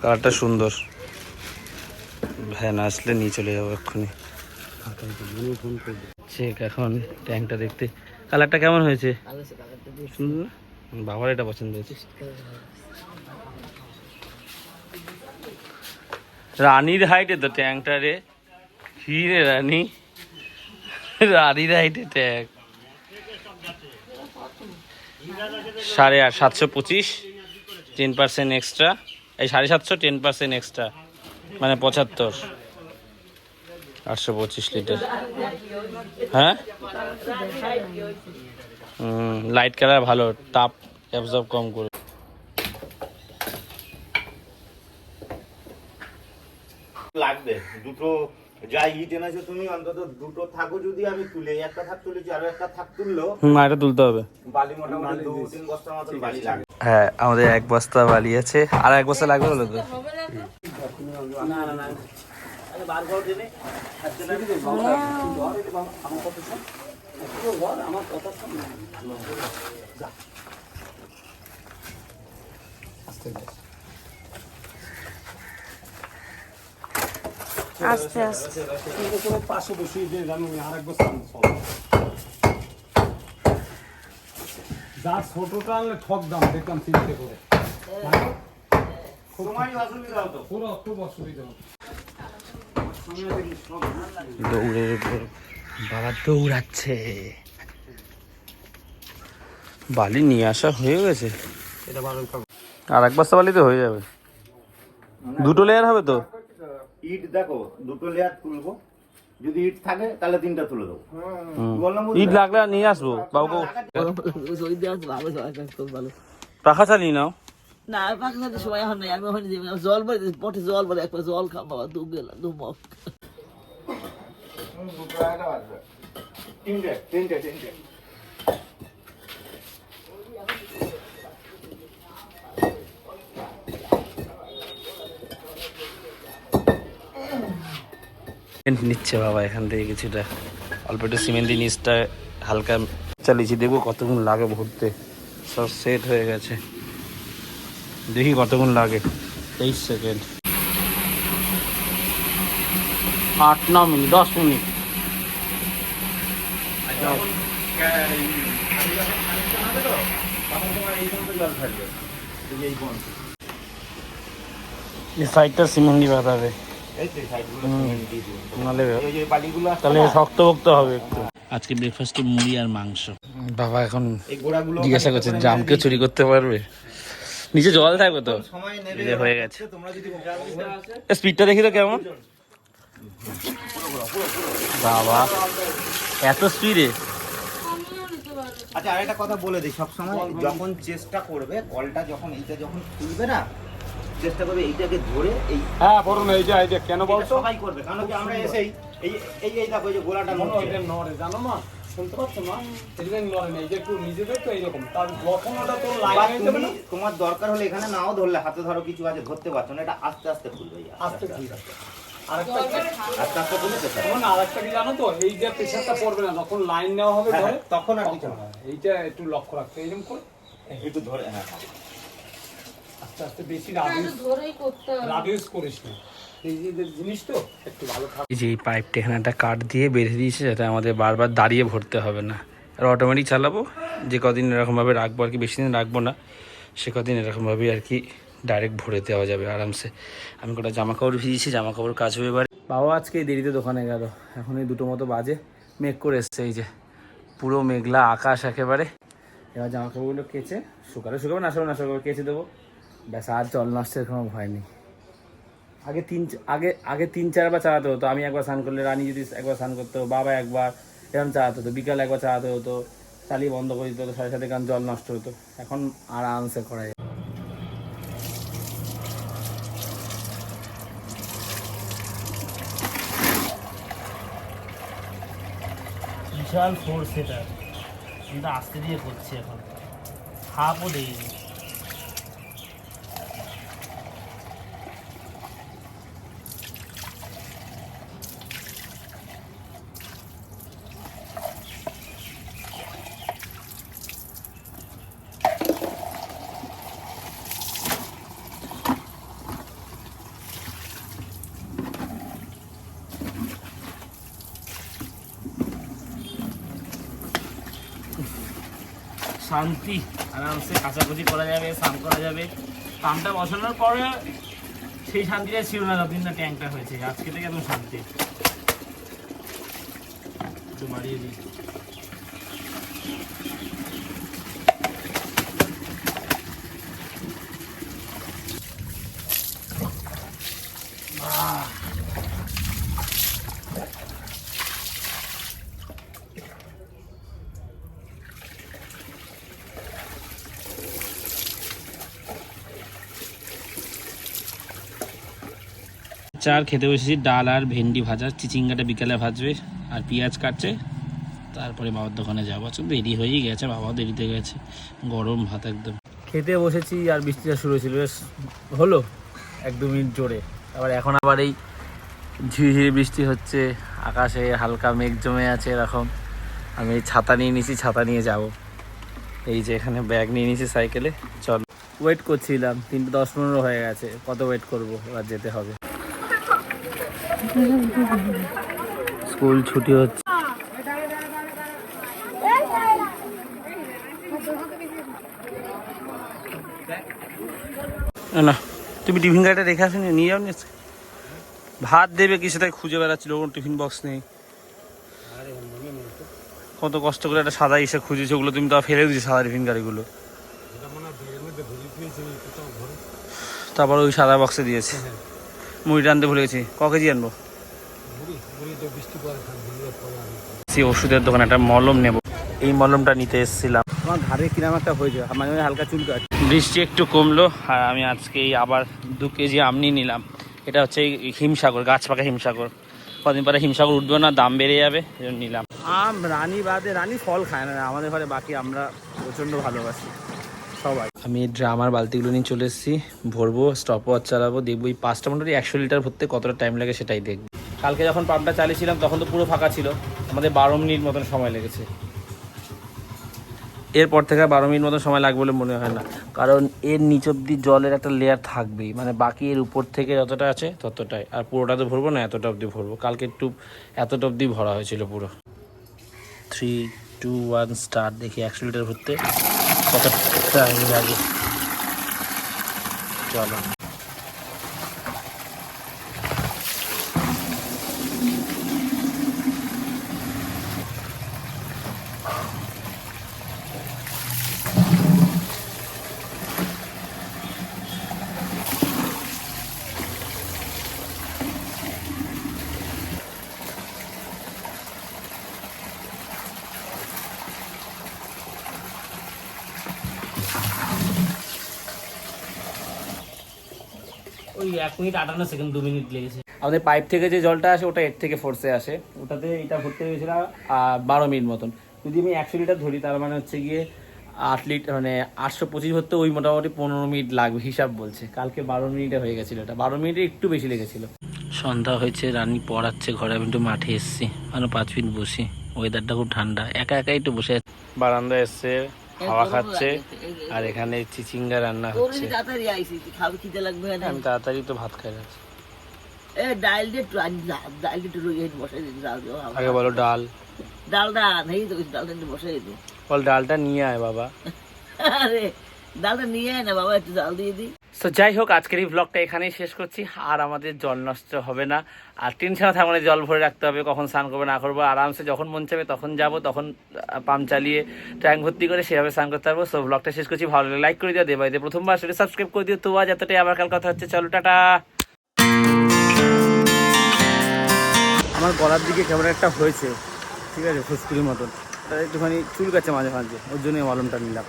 কালারটা সুন্দর। ভ্যান আসলে নিয়ে চলে যাব এক্ষুনি। চেক এখন ট্যাঙ্কটা দেখতে। কালারটা কেমন হয়েছে? বাবার এটা পছন্দ হয়েছে। রানীর হাইটে তো ট্যাঙ্কটা রে। কি রানী? রানীর হাইটে ট্যাঙ্ক। সাড়ে আট, সাতশো পঁচিশ। টেন পার্সেন্ট এক্সট্রা এই সাড়ে সাতশো টেন পার্সেন্ট এক্সট্রা মানে পঁচাত্তর। আটশো পঁচিশ লিটার হ্যাঁ? লাইট কালার ভালো তাপ অ্যাবজর্ব কম করে লাগবে দুটো যাই ইট এনেছো তুমি অন্তত দুটো থাকো যদি আমি তুলে একটা থাক তুলেছি আরও একটা থাক তুললো। হুম এটা তুলতে হবে। বালি মোটামুটি দু তিন বস্তার মতন বালি লাগবে। হ্যাঁ আমাদের এক বস্তা বালি আছে। আর এক বস্তা লাগবে বলো তো? আস্তে আস্তে। পাশে বসিয়ে দিয়ে জানো আর এক বছর যা ছোটটা আনলে ঠক দাম দেখলাম চিনতে করে। খুব অসুবিধা বাবা দৌড়াচ্ছে। বালি নিয়ে আসা হয়ে গেছে। আর এক বস্তা বালি তো হয়ে যাবে। দুটো লেয়ার হবে তো? ইট দেখো দুটো লেয়ার তুলবো। যদি ইট থাকে তাহলে তিনটা তুলে দেবো। ইট লাগলে নিয়ে আসব বাবুকে। পাখা চালিয়ে নাও। না আর পাখি খাতে সময় এখন নাই আমি ওখানে জল বলে পটে জল বলে একবার জল খাও বাবা দু গেল দু মগ তিনটে তিনটে তিনটে। নিচ্ছে বাবা এখান থেকে কিছুটা। অল্প একটু সিমেন্ট নিচটা হালকা চালিয়েছি। দেখব কতক্ষণ লাগে ভরতে। সব সেট হয়ে গেছে। দেখি কতক্ষণ লাগে। তেইশ সেকেন্ড আট, ন মিনিট, দশ মিনিট। এই সাইডটা সিমেন্ট দিয়ে বাঁধাবে। তাহলে না, শক্ত ভক্ত হবে একটু। আজকে ব্রেকফাস্টে মুড়ি আর মাংস। বাবা এখন জিজ্ঞাসা করছে জাম কেউ চুরি করতে পারবে? নিচে জল থাকবে তো? হয়ে গেছে। স্পিডটা দেখি তো কেমন? বাবা এত স্পিডে আচ্ছা আরেকটা কথা বলে দিই। সবসময় যখন চেষ্টা করবে কলটা যখন এইটা যখন খুলবে না চেষ্টা করবে এইটাকে ধরে এই হ্যাঁ বলুন এই যে এই কেন বলতো সবাই করবে কারণ কি আমরা এসেই এই এই এই দেখো যে গোলাটা মনে হয় নড়ছে। এটা নড়ে জানো মা? শুনতে পাচ্ছ মা? এটা নড়ে না এই যে একটু নিজেদের তো এইরকম। তার যখন ওটা তোর লাইন হয়ে যাবে না? তোমার দরকার হলে এখানে নাও ধরলে হাতে ধরো কিছু আছে ধরতে পারছ না এটা আস্তে আস্তে খুলবে আস্তে আছে। আরেকটা আস্তে আস্তে খুলে চেষ্টা করো। আরেকটা কি জানো তো? এই যে প্রেশারটা পড়বে না যখন লাইন নেওয়া হবে হ্যাঁ, ধরে তখন আর কিছু না। এইটা একটু লক্ষ্য রাখতে এইরকম করে। একটু ধরে হ্যাঁ। আস্তে আস্তে বেশি রাডিউস করিস না। এই যে জিনিস তো একটু এই পাইপটা এখানে একটা কাঠ দিয়ে বেঁধে দিয়েছে যাতে আমাদের বারবার দাঁড়িয়ে ভরতে হবে না। আর অটোমেটিক চালাবো যে কদিন এরকমভাবে রাখব আর কি বেশি দিন রাখব না সে কদিন এরকমভাবেই আর কি ডাইরেক্ট ভরে দেওয়া যাবে আরামসে। আমি কটা জামা কাপড় ভিজিয়েছি জামা কাপড় কাজ হবে এবার। বাবা আজকে দেরিতে দোকানে গেল। এখন এই দুটো মতো বাজে মেঘ করে এসছে এই যে। পুরো মেঘলা আকাশ একেবারে। এবার জামা কাপড়গুলো কেচে শুকালে শুকাবে না শুকাবে না শুকাবে কেচে দেবো। ব্যাস, আর জল নষ্টের কোনো ভয় নেই। আগে তিন আগে আগে তিন চারবার চালাতে হতো। আমি একবার স্নান করলে, রানী যদি একবার স্নান করতো বাবা একবার, এরকম চালাতে হতো। বিকালে একবার চালাতে হতো, চালিয়ে বন্ধ করে দিতে হতো সাথে সাথে কারণ জল নষ্ট হতো। এখন আরামসে করা যায়। বিশাল ফোর্স এটা কিন্তু আস্তে দিয়ে করছে এখন। হাফও দেয়নি শান্তি। আরামসে কাচাকুচি করা যাবে, স্নান করা যাবে। পাম্পটা বসানোর পরে সেই শান্তিটা ছিল না, যতদিন না ট্যাঙ্কটা হয়েছে। আজকে থেকে একদম শান্তি। একটু বাড়িয়ে দিই। চার খেতে বসেছি, ডাল আর ভেন্ডি ভাজা, চিচিঙ্গাটা বিকালে ভাজবে আর পেঁয়াজ কাটছে। তারপরে বাবার দোকানে যাব। চল দেরি হয়েই গেছে, বাবাও দেরিতে গেছে। গরম ভাত একদম। খেতে বসেছি আর বৃষ্টিটা শুরু হয়েছিল। বেশ হলো এক দু মিনিট জোরে। আবার এখন আবার এই ঝিরিঝিরি বৃষ্টি হচ্ছে। আকাশে হালকা মেঘ জমে আছে এরকম। আমি ছাতা নিয়ে নিয়েছি ছাতা নিয়ে যাব। এই যে এখানে ব্যাগ নিয়ে নিয়েছি সাইকেলে। চল। ওয়েট করছিলাম, তিনটে দশ পনেরো হয়ে গেছে। কত ওয়েট করব? এবার যেতে হবে। স্কুল ছুটি হচ্ছে। না, তুমি টিফিন গাড়িটা রেখে আসেনি নিয়ে যাও? ভাত দেবে কি সেটাই খুঁজে বেড়াচ্ছিল ওর টিফিন বক্স নেই। কত কষ্ট করে একটা সাদা ইসে খুঁজেছে ওগুলো তুমি তো ফেলে দিয়েছ সাদা টিফিন গাড়িগুলো। তারপর ওই সাদা বক্সে দিয়েছে। মুড়িটা আনতে ভুলে গেছি। ক কেজি আনব? সে ওষুধের দোকানে একটা মলম নেব। এই মলমটা নিতে এসেছিলাম। আমার ঘাড়ে কিরাম একটা হয়েছে মানে হালকা চুল বৃষ্টি একটু কমলো আর আমি আজকে আবার দু কেজি আমনি নিলাম। এটা হচ্ছে এই হিমসাগর গাছ পাকা হিমসাগর। কদিন পরে হিমসাগর উঠবে না দাম বেড়ে যাবে নিলাম। আম রানী বাদে রানী ফল খায় না আমাদের ঘরে বাকি আমরা প্রচণ্ড ভালোবাসি সবাই। আমি ড্রামার বালতিগুলো নিয়ে চলে এসেছি ভরবো স্টপ ওয়াচ চালাবো দেখব এই পাঁচটা মোটামুটি একশো লিটার ভরতে কতটা টাইম লাগে সেটাই দেখব। কালকে যখন পাম্পটা চালিয়েছিলাম, তখন তো পুরো ফাঁকা ছিল। আমাদের বারো মিনিট মতন সময় লেগেছে। এরপর থেকে বারো মিনিট মতো সময় লাগবে বলে মনে হয় না। কারণ এর নিচ অব্দি জলের একটা লেয়ার থাকবেই। মানে বাকি এর উপর থেকে যতটা আছে, ততটাই। আর পুরোটা তো ভরবো না, এতটা অবধি ভরবো। কালকে একটু এতটা অবধি ভরা হয়েছিল পুরো। থ্রি টু ওয়ান স্টার দেখি একশো লিটার ভরতে কত টাইম লাগে চলো। ওই এক মিনিট আটান্ন সেকেন্ড দু মিনিট লেগেছে। আমাদের পাইপ থেকে যে জলটা আসে ওটা এর থেকে ফোর্সে আসে। ওটাতে এটা ভরতে গেছিল বারো মিনিট মতন। যদি আমি একশো লিটার ধরি তার মানে হচ্ছে গিয়ে আট লিটার মানে আটশো পঁচিশ ভরতে ওই মোটামুটি পনেরো মিনিট লাগবে হিসাব বলছে। কালকে বারো মিনিটে হয়ে গেছিল এটা। বারো মিনিটে একটু বেশি লেগেছিল। সন্ধ্যা হয়েছে রানী পড়াচ্ছে ঘরে আমি একটু মাঠে এসেছি। আরও পাঁচ মিনিট বসি। ওয়েদারটা খুব ঠান্ডা। একা একা একটু বসে বারান্দা এসছে হাওয়া খাচ্ছে আর এখানে চিচিঙ্গা রান্না হচ্ছে। তাড়াতাড়ি খাবে খিদে লাগবে না আমি তাড়াতাড়ি তো ভাত খাই যাচ্ছে এ ডাল দিয়ে ডাল ডাল দিয়ে একটু রয়ে বসে দিন ডাল দিয়ে আগে বলো ডাল। নেই তো ডালটা একটু বসে দিন। বল ডালটা নিয়ে আয় বাবা। আরে ডালটা নিয়ে আয় না বাবা একটু ডাল দিয়ে দিই। তো যাই হোক আজকের এই ব্লগটা এখানেই শেষ করছি। আর আমাদের জল নষ্ট হবে না। আর টেনশনে থাকব জল ভরে রাখতে হবে, কখন স্নান করব, না করব, আরামসে যখন মন চাবে তখন যাব, তখন পাম্প চালিয়ে ট্যাঙ্ক ভর্তি করে সেভাবে স্নান করতে পারব। সো ব্লগটা শেষ করছি। ভালো লাগলে লাইক করে দিও, দেবাই দিয়ে প্রথমবার সেটা সাবস্ক্রাইব করে দিও। তো আজ এতটাই, আবার কাল কথা হচ্ছে। চলো, টাটা। আমার গলার দিকে কেমন একটা হয়েছে, ঠিক আছে ফুসকুলির মতন। একটুখানি চুল কাছে মাঝে মাঝে, ওর জন্য মলমটা নিলাম।